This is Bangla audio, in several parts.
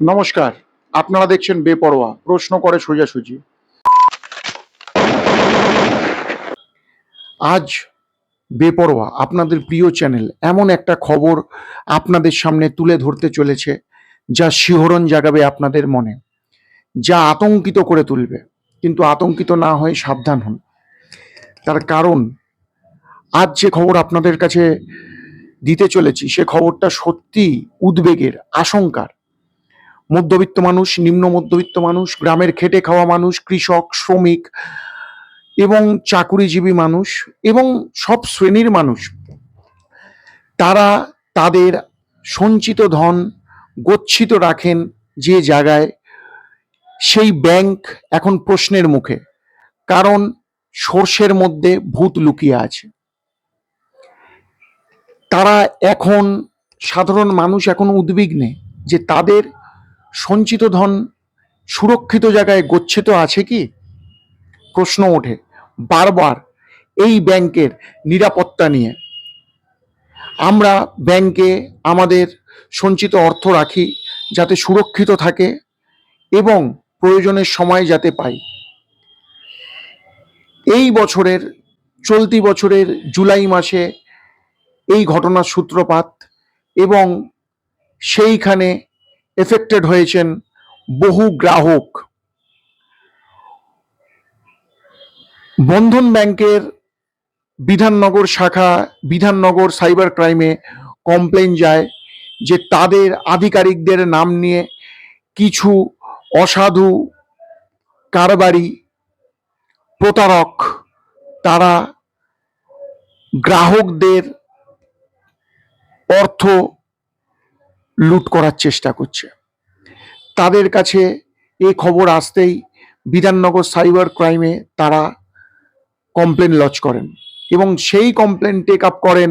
নমস্কার, আপনারা দেখছেন বেপরোয়া, প্রশ্ন করে সোজাসুজি। আজ বেপরোয়া, আপনাদের প্রিয় চ্যানেল, এমন একটা খবর আপনাদের সামনে তুলে ধরতে চলেছে, যা শিহরণ জাগাবে আপনাদের মনে, যা আতঙ্কিত করে তুলবে। কিন্তু আতঙ্কিত না হয়ে সাবধান হন। তার কারণ, আজ যে খবর আপনাদের কাছে দিতে চলেছি, সে খবরটা সত্যি উদ্বেগের, আশঙ্কার। মধ্যবিত্ত মানুষ, নিম্ন মধ্যবিত্ত মানুষ, গ্রামের খেটে খাওয়া মানুষ, কৃষক, শ্রমিক এবং চাকুরিজীবী মানুষ এবং সব শ্রেণির মানুষ। তারা তাদের সঞ্চিত ধন গচ্ছিত রাখেন যে জায়গায় সেই ব্যাংক এখন প্রশ্নের মুখে, কারণ সর্ষের মধ্যে ভূত লুকিয়ে আছে। তারা এখন সাধারণ মানুষ এখন উদ্বিগ্নে যে তাদের সঞ্চিত ধন সুরক্ষিত জায়গায় গচ্ছিত আছে কি? প্রশ্ন ওঠে। বারবার এই ব্যাংকের নিরাপত্তা নিয়ে। আমরা ব্যাংকে আমাদের সঞ্চিত অর্থ রাখি যাতে সুরক্ষিত থাকে এবং প্রয়োজনের সময় যাতে পাই। এই বছরের, চলতি বছরের জুলাই মাসে এই ঘটনার সূত্রপাত এবং সেইখানে এফেক্টেড হয়েছেন বহু গ্রাহক। বন্ধন ব্যাংকের বিধাননগর শাখা, বিধাননগর সাইবার ক্রাইমে কমপ্লেন যায় যে তাদের আধিকারিকদের নাম নিয়ে কিছু অসাধু কারবারি প্রতারক তারা গ্রাহকদের অর্থ লুট করার চেষ্টা করছে। তাদের কাছে এই খবর আসতেই বিধাননগর সাইবার ক্রাইমে তারা কমপ্লেন লজ করেন এবং সেই কমপ্লেন টেক আপ করেন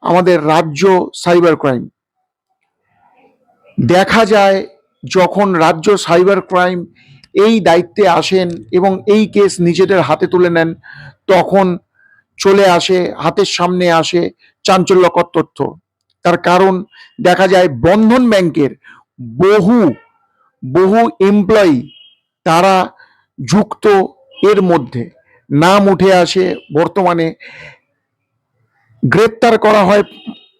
আমাদের রাজ্য সাইবার ক্রাইম। দেখা যায় যখন রাজ্য সাইবার ক্রাইম এই দায়িত্বে আসেন এবং এই কেস নিজেদের হাতে তুলে নেন, তখন চলে আসে, হাতের সামনে আসে চাঞ্চল্যকর তথ্য। তার কারণ দেখা যায় বন্ধন ব্যাংকের বহু বহু এমপ্লয়ি তারা যুক্ত এর মধ্যে। নাম উঠে আসে বর্তমানে গ্রেপ্তার করা হয়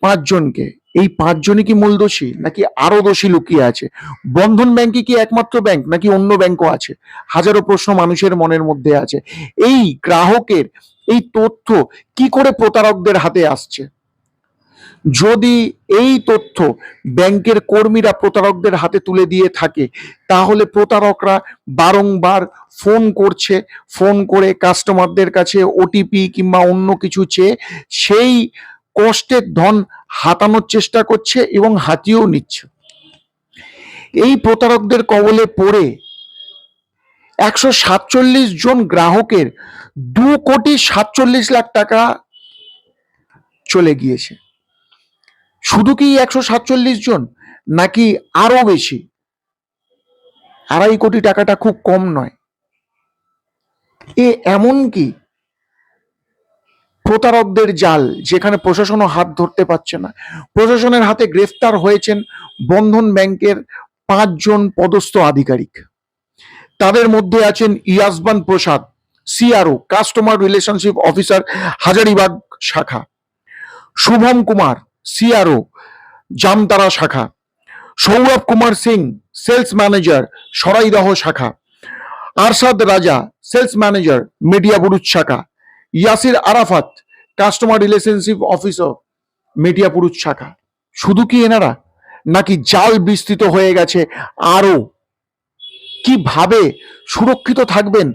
পাঁচজনকে। এই পাঁচজনই কি মূল দোষী নাকি আরও দোষী লুকিয়ে আছে? বন্ধন ব্যাংকে কি একমাত্র ব্যাংক নাকি অন্য ব্যাংকও আছে? হাজারো প্রশ্ন মানুষের মনের মধ্যে আছে। এই গ্রাহকের এই তথ্য কি করে প্রতারকদের হাতে আসছে? যদি এই তথ্য ব্যাংকের কর্মীরা প্রতারকদের হাতে তুলে দিয়ে থাকে, তাহলে প্রতারকরা বারংবার ফোন করছে, ফোন করে কাস্টমারদের কাছে ওটিপি কিংবা অন্য কিছু চেয়ে সেই কষ্টের ধন হাতানোর চেষ্টা করছে এবং হাতিয়েও নিচ্ছে। এই প্রতারকদের কবলে পড়ে একশো সাতচল্লিশ জন গ্রাহকের দু কোটি সাতচল্লিশ লাখ টাকা চলে গিয়েছে। শুধু কি একশো সাতচল্লিশ জন, নাকি আরও বেশি? আড়াই কোটি টাকাটা খুব কম নয়। এ এমন কি? প্রতারকদের জাল, যেখানে প্রশাসনও হাত ধরতে পারছে না। প্রশাসনের হাতে গ্রেফতার হয়েছেন বন্ধন ব্যাংকের পাঁচজন পদস্থ আধিকারিক। তাদের মধ্যে আছেন Yasban Prasad, CRO, customer relationship officer Hazaribagh শাখা, শুভম কুমার সিআরও, জামতারা শাখা, সৌরভ কুমার সিং, সেলস ম্যানেজার, সরাইদহ শাখা, আরশাদ রাজা, সেলস ম্যানেজার মিডিয়া বুরুজ শাখা, Yasir Arafat, customer relationship officer media পুরুষ শাখা। শুধু কি এনারা? নাকি জাল বিস্তৃত হয়ে গেছে আরও কীভাবে সুরক্ষিত থাকবেন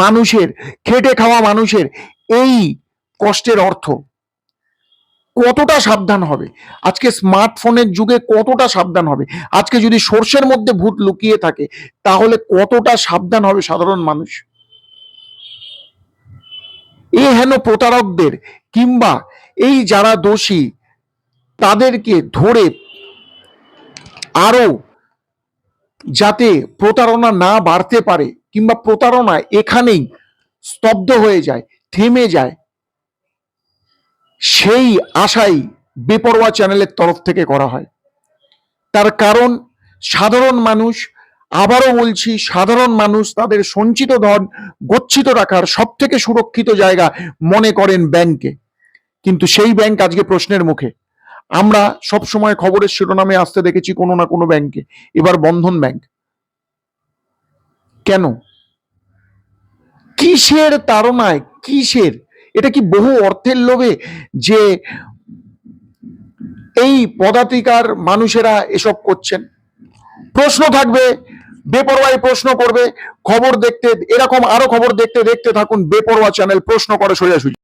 মানুষের, খেটে খাওয়া মানুষের এই কষ্টের অর্থ? কতটা সাবধান হবে? আজকে স্মার্টফোনের যুগে কতটা সাবধান হবে? আজকে যদি সর্ষের মধ্যে ভূত লুকিয়ে থাকে, তাহলে কতটা সাবধান হবে সাধারণ মানুষ? এ হেন প্রতারকদের কিংবা এই যারা দোষী, তাদেরকে ধরে আরও যাতে প্রতারণা না বাড়তে পারে কিংবা প্রতারণা এখানেই স্তব্ধ হয়ে যায়, থেমে যায় সেই আশাই বেপরোয়া চ্যানেলের তরফ থেকে করা হয়। তার কারণ, সাধারণ মানুষ, আবারও বলছি, সাধারণ মানুষ তাদের সঞ্চিত ধন গচ্ছিত রাখার সব থেকে সুরক্ষিত জায়গা মনে করেন ব্যাংকে। কিন্তু সেই ব্যাংক আজকে প্রশ্নের মুখে। আমরা সব সময় খবরের শিরোনামে আসতে দেখেছি কোনো না কোনো ব্যাংকে। এবার বন্ধন ব্যাংক। কেন? কিসের তাড়নায়, কিসের? এটা কি বহু অর্থের লোভে যে এই পদাধিকার মানুষেরা এসব করছেন? প্রশ্ন থাকবে বেপরোয়াই প্রশ্ন করবে, খবর দেখতে, এরকম আরও খবর দেখতে দেখতে থাকুন বেপরোয়া চ্যানেল, প্রশ্ন করে সোজাসুজি